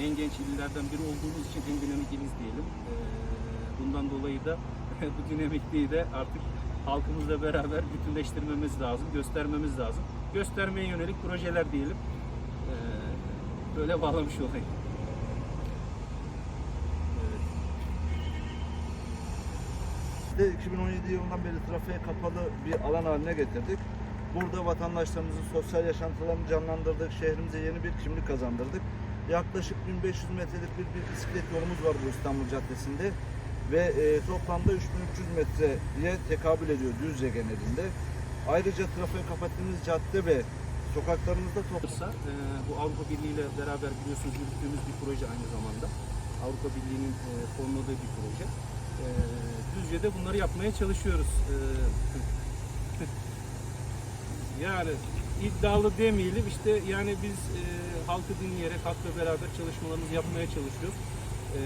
en genç illerden biri olduğumuz için en dinamik iliz diyelim. Ee, bundan dolayı da bu dinamikliği de artık halkımızla beraber bütünleştirmemiz lazım, göstermemiz lazım. Göstermeye yönelik projeler diyelim. Ee, böyle bağlamış olayım. De 2017 yılından beri trafiğe kapalı bir alan haline getirdik. Burada vatandaşlarımızın sosyal yaşantılarını canlandırdık, şehrimize yeni bir kimlik kazandırdık. Yaklaşık 1500 metrelik bir, bir bisiklet yolumuz var bu İstanbul Caddesi'nde ve e, toplamda 3300 metreye tekabül ediyor Düzce genelinde. Ayrıca trafiğe kapattığımız cadde ve sokaklarımızda top Olursa, e, bu Avrupa Birliği ile beraber biliyorsunuz yürüttüğümüz bir proje aynı zamanda. Avrupa Birliği'nin e, fonladığı bir proje. E, Düzce'de bunları yapmaya çalışıyoruz. E, yani iddialı demeyelim işte yani biz e, halkı dinleyerek halkla beraber çalışmalarımızı yapmaya çalışıyoruz. E,